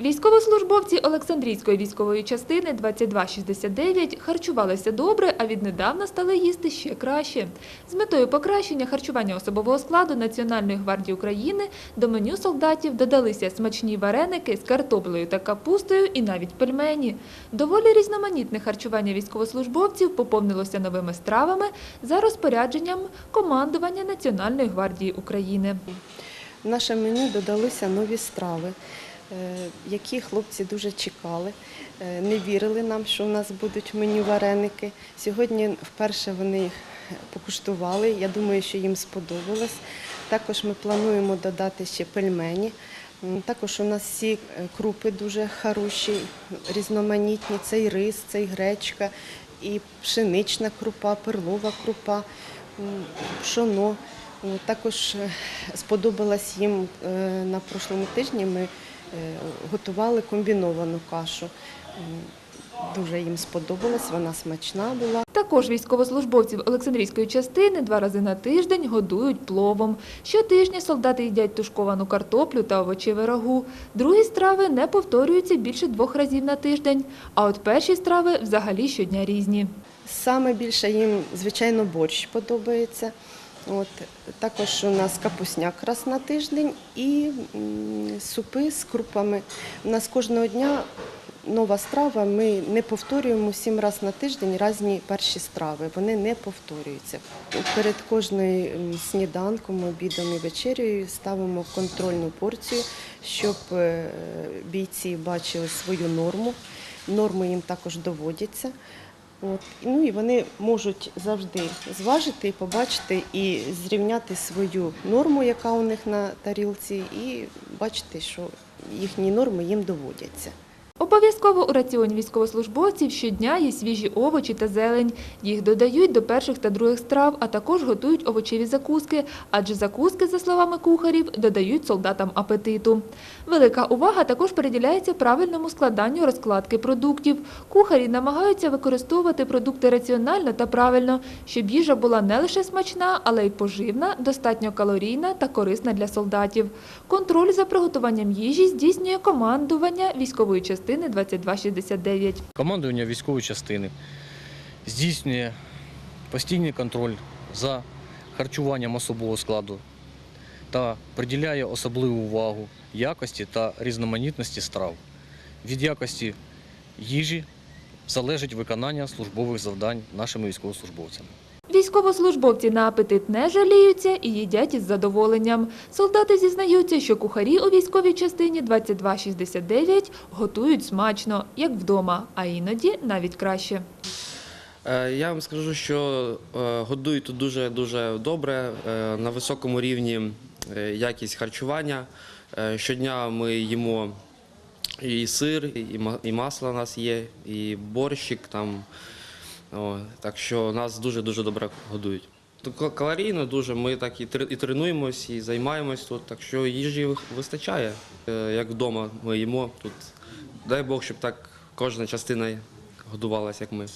Військовослужбовці Олександрійської військової частини 2269 харчувалися добре, а віднедавна стали їсти ще краще. З метою покращення харчування особового складу Національної гвардії України до меню солдатів додалися смачні вареники з картоплею та капустою і навіть пельмені. Доволі різноманітне харчування військовослужбовців поповнилося новими стравами за розпорядженням командування Національної гвардії України. В наше меню додалися нові страви, які хлопці дуже чекали. Е, Не вірили нам, що в нас будуть в меню вареники. Сьогодні вперше вони їх покуштували. Я думаю, що їм сподобалось. Також ми плануємо додати ще пельмені. Також у нас всі е, крупи дуже хороші, різноманітні. Це і рис, це і гречка, і пшенична крупа, перлова крупа, пшоно. Також е, сподобалось їм е, на прошлому тижні. Ми е, готували комбіновану кашу. Дуже їм сподобалось, вона смачна була. Також військовослужбовців Олександрійської частини два рази на тиждень годують пловом. Щотижня солдати їдять тушковану картоплю та овочеве рагу. Другі страви не повторюються більше двох разів на тиждень. А от перші страви взагалі щодня різні. Саме більше їм, звичайно, борщ подобається. От, також у нас капусняк раз на тиждень і супи з крупами. У нас кожного дня нова страва. Ми не повторюємо сім разів на тиждень різні перші страви. Вони не повторюються. Перед кожною сніданком, обідом і вечерею ставимо контрольну порцію, щоб е, бійці бачили свою норму. Норми їм також доводяться. От. Ну і вони можуть завжди зважити побачити і зрівняти свою норму, яка у них на тарілці, і бачити, що їхні норми їм доводяться. Обов'язково у раціоні військовослужбовців щодня є свіжі овочі та зелень. Їх додають до перших та других страв, а також готують овочеві закуски, адже закуски, за словами кухарів, додають солдатам апетиту. Велика увага також приділяється правильному складанню розкладки продуктів. Кухарі намагаються використовувати продукти раціонально та правильно, щоб їжа була не лише смачна, але й поживна, достатньо калорійна та корисна для солдатів. Контроль за приготуванням їжі здійснює командування військової частини 2269. Командування військової частини здійснює постійний контроль за харчуванням особового складу та приділяє особливу увагу якості та різноманітності страв. Від якості їжі залежить виконання службових завдань нашими військовослужбовцями. Військовослужбовці на апетит не жаліються і їдять із задоволенням. Солдати зізнаються, що кухарі у військовій частині 2269 готують смачно, як вдома, а іноді навіть краще. Е, Я вам скажу, що е, годують тут дуже дуже добре, е, на високому рівні якість харчування. Щодня ми їмо і сир, і масло у нас є, і борщик там. О, так що нас дуже дуже добре годують. Калорійно дуже. Ми так і тренуємось, і займаємось тут. Так що їжі вистачає. Е, Як вдома ми їмо тут. Дай Бог, щоб так кожна частина годувалася, як ми.